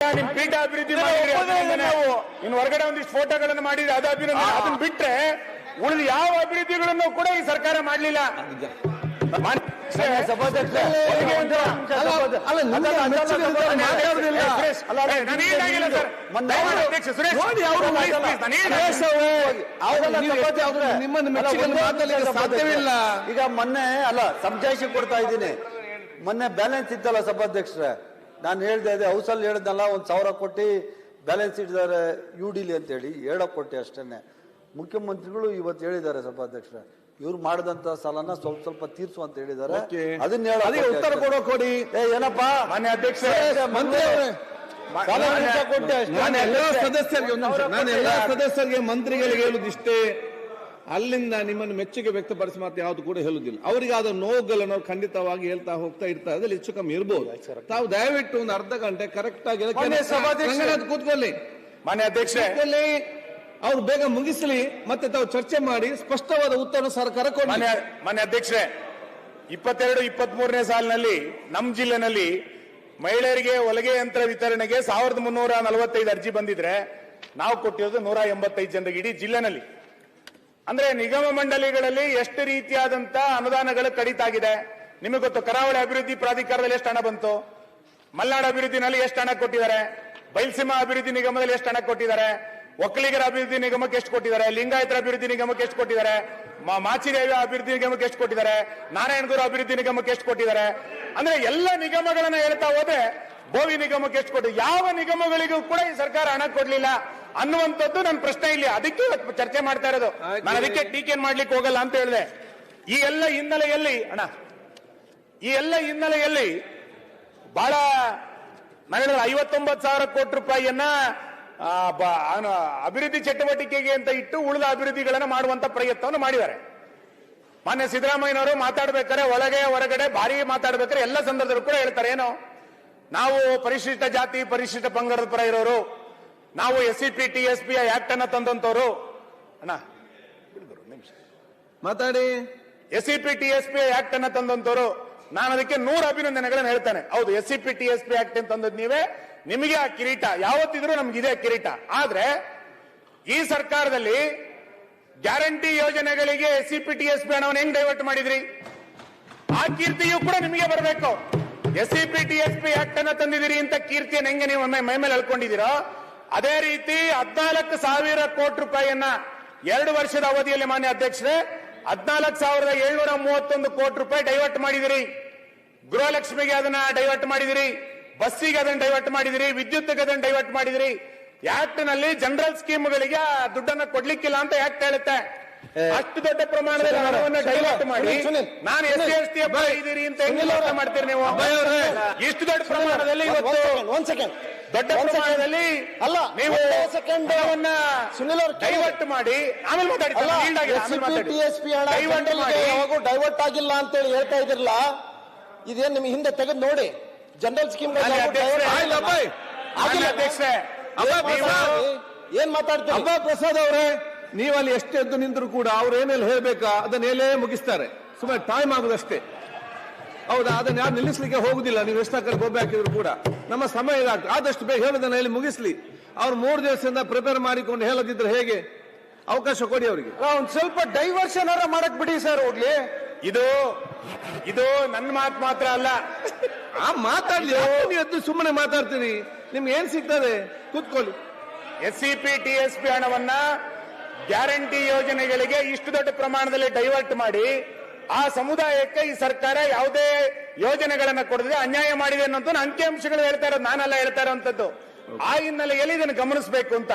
ನಿಮ್ ಪೀಠ ಅಭಿವೃದ್ಧಿ ಮಾಡಿದ್ರೆ ಅದರಿಂದನೇ. ಇನ್ನು ಹೊರಗಡೆ ಒಂದಿಷ್ಟು ಫೋಟೋಗಳನ್ನು ಮಾಡಿದ್ರೆ ಅದು ಅಭಿವೃದ್ಧಿ ಅದನ್ನ ಬಿಟ್ರೆ ಉಳಿದ ಯಾವ ಅಭಿವೃದ್ಧಿಗಳನ್ನು ಕೂಡ ಈ ಸರ್ಕಾರ ಮಾಡಲಿಲ್ಲ. ನೀವು ಸಾಧ್ಯವಿಲ್ಲ. ಈಗ ಮೊನ್ನೆ ಅಲ್ಲ ಸಮಜಾಯಿಸಿ ಕೊಡ್ತಾ ಇದ್ದೀನಿ. ಮೊನ್ನೆ ಬ್ಯಾಲೆನ್ಸ್ ಇತ್ತಲ್ಲ ಸಭಾಧ್ಯಕ್ಷರೇ. ನಾನು ಹೇಳ್ದೆ ಅದೇ ಹೌಸಲ್ಲಿ ಹೇಳ್ದಲ್ಲ ಒಂದು ಸಾವಿರ ಕೋಟಿ ಬ್ಯಾಲೆನ್ಸ್ ಇಟ್ಟಿದ್ದಾರೆ ಯು ಡಿಲಿ ಅಂತೇಳಿ ಹೇಳೋ ಕೊಟ್ಟೆ ಅಷ್ಟೇ ಮುಖ್ಯಮಂತ್ರಿಗಳು ಇವತ್ತು ಹೇಳಿದ್ದಾರೆ ಸಭಾಧ್ಯಕ್ಷರ ಇವ್ರು ಮಾಡಿದಂತ ಸಾಲನ ಸ್ವಲ್ಪ ಸ್ವಲ್ಪ ತೀರ್ಸು ಅಂತ ಹೇಳಿದ್ದಾರೆ. ಅದನ್ನ ಹೇಳಿ ಉತ್ತರ. ಕೊಡೋ ಕೊಡಿ. ಏ ಏನಪ್ಪ? ಮಾನ್ಯ ಅಧ್ಯಕ್ಷ ಮಂತ್ರಿ ಕೊಟ್ಟೆ ನಾನು ಎಲ್ಲಾ ಸದಸ್ಯರಿಗೆ ನಾನು ಎಲ್ಲಾ ಸದಸ್ಯರಿಗೆ ಮಂತ್ರಿಗಳಿಗೆ ಹೇಳುದಿಷ್ಟೇ. ಅಲ್ಲಿಂದ ನಿಮ್ಮನ್ನು ಮೆಚ್ಚುಗೆ ವ್ಯಕ್ತಪಡಿಸಿ ಮಾತ್ರ ಯಾವ್ದು ಕೂಡ ಹೇಳುದಿಲ್ಲ ಅವರಿಗೆ ಆದ ನೋವುಗಳನ್ನು ಅವ್ರು ಖಂಡಿತವಾಗಿ ಹೇಳ್ತಾ ಹೋಗ್ತಾ ಇರ್ತಾರೆ. ಅದ್ರಲ್ಲಿ ಹೆಚ್ಚು ಕಮ್ಮಿ ಇರ್ಬೋದು. ತಾವು ದಯವಿಟ್ಟು ಒಂದು ಅರ್ಧ ಗಂಟೆ ಕರೆಕ್ಟ್ ಆಗಿ ಕೂತ್ಕೊಳ್ಳಿ. ಮಾನ್ಯ ಅಧ್ಯಕ್ಷ ಅವ್ರು ಬೇಗ ಮುಗಿಸ್ಲಿ. ಮತ್ತೆ ತಾವು ಚರ್ಚೆ ಮಾಡಿ ಸ್ಪಷ್ಟವಾದ ಉತ್ತರ ಸರ್ಕಾರ ಮಾನ್ಯ ಅಧ್ಯಕ್ಷರೇ ಇಪ್ಪತ್ತೆರಡು ಇಪ್ಪತ್ತ್ ಮೂರನೇ ಸಾಲಿನಲ್ಲಿ ನಮ್ಮ ಜಿಲ್ಲೆನಲ್ಲಿ ಮಹಿಳೆಯರಿಗೆ ಹೊಲಿಗೆ ಯಂತ್ರ ವಿತರಣೆಗೆ ಸಾವಿರದ ಮುನ್ನೂರ ನಲವತ್ತೈದು ಅರ್ಜಿ ಬಂದಿದ್ರೆ ನಾವು ಕೊಟ್ಟಿರೋದು ನೂರ ಎಂಬತ್ತೈದು ಜನರಿಗೆ ಇಡೀ ಜಿಲ್ಲೆನಲ್ಲಿ. ಅಂದ್ರೆ ನಿಗಮ ಮಂಡಳಿಗಳಲ್ಲಿ ಎಷ್ಟು ರೀತಿಯಾದಂತ ಅನುದಾನಗಳು ಕಡಿತ ಆಗಿದೆ ನಿಮಗೆ ಗೊತ್ತು, ಕರಾವಳಿ ಅಭಿವೃದ್ಧಿ ಪ್ರಾಧಿಕಾರದಲ್ಲಿ ಎಷ್ಟು ಹಣ ಬಂತು? ಮಲ್ನಾಡು ಅಭಿವೃದ್ಧಿನಲ್ಲಿ ಎಷ್ಟು ಹಣ ಕೊಟ್ಟಿದ್ದಾರೆ? ಬೈಲ್ಸೀಮಾ ಅಭಿವೃದ್ಧಿ ನಿಗಮದಲ್ಲಿ ಎಷ್ಟು ಹಣ ಕೊಟ್ಟಿದ್ದಾರೆ? ಒಕ್ಕಲಿಗರ ಅಭಿವೃದ್ಧಿ ನಿಗಮಕ್ಕೆ ಎಷ್ಟು ಕೊಟ್ಟಿದ್ದಾರೆ? ಲಿಂಗಾಯತರ ಅಭಿವೃದ್ಧಿ ನಿಗಮಕ್ಕೆ ಎಷ್ಟು ಕೊಟ್ಟಿದ್ದಾರೆ? ಮಾಚಿದೇವಿ ಅಭಿವೃದ್ಧಿ ನಿಗಮಕ್ಕೆ ಎಷ್ಟು ಕೊಟ್ಟಿದ್ದಾರೆ? ನಾರಾಯಣಗುರು ಅಭಿವೃದ್ಧಿ ನಿಗಮಕ್ಕೆ ಎಷ್ಟು ಕೊಟ್ಟಿದ್ದಾರೆ? ಅಂದ್ರೆ ಎಲ್ಲ ನಿಗಮಗಳನ್ನ ಹೇಳ್ತಾ ಹೋದ್ರೆ ಬೋವಿ ನಿಗಮಕ್ಕೆ ಎಷ್ಟು ಕೊಟ್ಟು ಯಾವ ನಿಗಮಗಳಿಗೂ ಕೂಡ ಈ ಸರ್ಕಾರ ಹಣ ಕೊಡ್ಲಿಲ್ಲ ಅನ್ನುವಂಥದ್ದು ನನ್ನ ಪ್ರಶ್ನೆ ಇಲ್ಲಿ. ಅದಕ್ಕೆ ಚರ್ಚೆ ಮಾಡ್ತಾ ಇರೋದು. ನಾನು ಅದಕ್ಕೆ ಟೀಕೆ ಮಾಡ್ಲಿಕ್ಕೆ ಹೋಗಲ್ಲ ಅಂತ ಹೇಳಿದೆ. ಈ ಎಲ್ಲ ಹಿನ್ನೆಲೆಯಲ್ಲಿ ಅಣ್ಣ ಈ ಎಲ್ಲ ಹಿನ್ನೆಲೆಯಲ್ಲಿ ಬಹಳ ನಾನು ಹೇಳಿದ್ರೆ ಐವತ್ತೊಂಬತ್ತು ಸಾವಿರ ಕೋಟಿ ರೂಪಾಯಿಯನ್ನ ಅಭಿವೃದ್ಧಿ ಚಟುವಟಿಕೆಗೆ ಅಂತ ಇಟ್ಟು ಉಳಿದ ಅಭಿವೃದ್ಧಿಗಳನ್ನು ಮಾಡುವಂತ ಪ್ರಯತ್ನವನ್ನು ಮಾಡಿದ್ದಾರೆ. ಮಾನ್ಯ ಸಿದ್ದರಾಮಯ್ಯನವರು ಮಾತಾಡ್ಬೇಕಾದ್ರೆ ಒಳಗೆ ಹೊರಗಡೆ ಭಾರಿ ಮಾತಾಡ್ಬೇಕಾದ್ರೆ ಎಲ್ಲ ಸಂದರ್ಭದಲ್ಲೂ ಕೂಡ ಹೇಳ್ತಾರೆ ಏನು? ನಾವು ಪರಿಶಿಷ್ಟ ಜಾತಿ ಪರಿಶಿಷ್ಟ ಪಂಗಡದ ಪರ ಇರೋರು ನಾವು S C P T S P act ಅನ್ನ ತಂದಂತವರು. ಅಣ್ಣ ನಿಮಿಷ. ಮಾತಾಡಿ. S C P T S P act ಅನ್ನ ತಂದಂತವ್ರು. ನಾನು ಅದಕ್ಕೆ ನೂರು ಅಭಿನಂದನೆಗಳನ್ನು ಹೇಳ್ತಾನೆ. ಹೌದು S C P T S P act ಅಂತ ಅಂದದ್ ನೀವೇ. ನಿಮಗೆ ಆ ಕಿರೀಟ, ಯಾವತ್ತಿದ್ರೂ ನಮ್ಗಿದೆ ಕಿರೀಟ. ಆದ್ರೆ, ಈ ಸರ್ಕಾರದಲ್ಲಿ ಗ್ಯಾರಂಟಿ ಯೋಜನೆಗಳಿಗೆ S C P T S P ಹಣವನ್ನು ಹೆಂಗ್ ಡೈವರ್ಟ್ ಮಾಡಿದ್ರಿ? ಆ ಕೀರ್ತಿಯು ಕೂಡ ನಿಮಗೆ ಬರಬೇಕು. S C P T S P act ಅನ್ನ ತಂದಿದ್ದೀರಿ ಅಂತ ಕೀರ್ತಿಯನ್ನು ಹೆಂಗೆ ನೀವು ಮೈ ಮೇಲೆ ಹೇಳ್ಕೊಂಡಿದ್ದೀರೋ ಅದೇ ರೀತಿ ಹದಿನಾಲ್ಕು ಸಾವಿರ ಕೋಟಿ ರೂಪಾಯಿಯನ್ನ ಎರಡು ವರ್ಷದ ಅವಧಿಯಲ್ಲಿ ಮಾನ್ಯ ಅಧ್ಯಕ್ಷರೇ ಹದ್ನಾಲ್ಕು ಸಾವಿರದ ಏಳ್ನೂರ ಮೂವತ್ತೊಂದು ಕೋಟಿ ರೂಪಾಯಿ ಡೈವರ್ಟ್ ಮಾಡಿದಿರಿ. ಗೃಹಲಕ್ಷ್ಮಿಗೆ ಅದನ್ನ ಡೈವರ್ಟ್ ಮಾಡಿದಿರಿ. ಬಸ್ಸಿಗೆ ಅದನ್ನ ಡೈವರ್ಟ್ ಮಾಡಿದಿರಿ. ವಿದ್ಯುತ್ಗೆ ಅದನ್ನ ಡೈವರ್ಟ್ ಮಾಡಿದಿರಿ. ಆಕ್ಟ್ನಲ್ಲಿ ಜನರಲ್ ಸ್ಕೀಮ್ಗಳಿಗೆ ದುಡ್ಡನ್ನ ಕೊಡ್ಲಿಕ್ಕಿಲ್ಲ ಅಂತ ಆಕ್ಟ್ ಹೇಳುತ್ತೆ. ಅಷ್ಟು ದೊಡ್ಡ ಪ್ರಮಾಣದಲ್ಲಿ ಹಣವನ್ನು ಡೈವರ್ಟ್ ಮಾಡಿ. ನಾನು ಎಸ್ ಎಸ್ ಟಿ ಇದ್ದೀರಿ ಅಂತ ಹೆಂಗ್ ಸುನಿಲ್ ಮಾಡ್ತೀರಿ ನೀವು. ಇಷ್ಟು ದೊಡ್ಡ ಪ್ರಮಾಣದಲ್ಲಿ ಇವತ್ತು ಒಂದ್ ಸೆಕೆಂಡ್ ದೊಡ್ಡ ಪ್ರಮಾಣದಲ್ಲಿ ಅಲ್ಲ, ನೀವು ಸೆಕೆಂಡ್ ಸುನಿಲ್ ಅವರು ಡೈವರ್ಟ್ ಮಾಡಿ ಆಮೇಲೆ ಮಾತಾಡಿ ಪಿ ಹಣ ಯಾವಾಗೂ ಡೈವರ್ಟ್ ಆಗಿಲ್ಲ ಅಂತೇಳಿ ಹೇಳ್ತಾ ಇದಿರಲ್ಲ ಇದೇನ್ ನಿಮ್ ಹಿಂದೆ ತೆಗೆದು ನೋಡಿ. ಜನರಲ್ ಸ್ಕೀಮ್ ಅಧ್ಯಕ್ಷರೇ ಏನ್ ಮಾತಾಡ್ತೀವಿ ಅಬ್ಬಾ ಪ್ರಸಾದ್ ಅವರೇ. ನೀವಲ್ಲಿ ಎಷ್ಟು ಎದ್ದು ನಿಂದರೂ ಕೂಡ ಅವ್ರು ಏನೆಲ್ಲ ಹೇಳ್ಬೇಕಾ ಅದನ್ನ ಹೇಳೇ ಮುಗಿಸ್ತಾರೆ. ಸುಮ್ಮನೆ ಟೈಮ್ ಆಗುದಷ್ಟೇ. ಹೌದಾ? ಅದನ್ನ ಯಾರು ನಿಲ್ಲಿಸ್ಲಿಕ್ಕೆ ಹೋಗುದಿಲ್ಲ. ನೀವು ಎಷ್ಟು ಕಡೆ ಗೋಬೆ ಹಾಕಿದ್ರು ಕೂಡ. ನಮ್ಮ ಸಮಯ ಇದಾಗ್ತದೆ ಆದಷ್ಟು ಬೇಗ ಹೇಳೋದನ್ನ ಹೇಳಿ ಮುಗಿಸ್ಲಿ. ಅವ್ರು ಮೂರು ದಿವಸದಿಂದ ಪ್ರಿಪೇರ್ ಮಾಡಿಕೊಂಡು ಹೇಳದಿದ್ರೆ ಹೇಗೆ? ಅವಕಾಶ ಕೊಡಿ ಅವರಿಗೆ. ಒಂದು ಸ್ವಲ್ಪ ಡೈವರ್ಷನ್ ಮಾಡಕ್ ಬಿಡಿ ಸರ್ ಹೋಗ್ಲಿ. ಇದು ಇದು ನನ್ನ ಮಾತು ಮಾತ್ರ ಅಲ್ಲ. ಆ ಮಾತಾಡ್ಲಿ. ನೀವು ಎದ್ದು ಸುಮ್ಮನೆ ಮಾತಾಡ್ತೀರಿ? ನಿಮ್ಗೆ ಏನ್ ಸಿಗ್ತದೆ? ಕೂತ್ಕೊಳ್ಳಿ. S C P T S P ಹಣವನ್ನ ಗ್ಯಾರಂಟಿ ಯೋಜನೆಗಳಿಗೆ ಇಷ್ಟು ದೊಡ್ಡ ಪ್ರಮಾಣದಲ್ಲಿ ಡೈವರ್ಟ್ ಮಾಡಿ ಆ ಸಮುದಾಯಕ್ಕೆ ಈ ಸರ್ಕಾರ ಯಾವುದೇ ಯೋಜನೆಗಳನ್ನು ಕೊಡದೆ ಅನ್ಯಾಯ ಮಾಡಿದೆ ಅನ್ನೋದು ಅಂಕಿಅಂಶಗಳು ಹೇಳ್ತಾ ಇರೋದು, ನಾನೆಲ್ಲ ಹೇಳ್ತಾ ಇರೋಂಥದ್ದು. ಆ ಹಿನ್ನೆಲೆಯಲ್ಲಿ ಇದನ್ನು ಗಮನಿಸಬೇಕು ಅಂತ.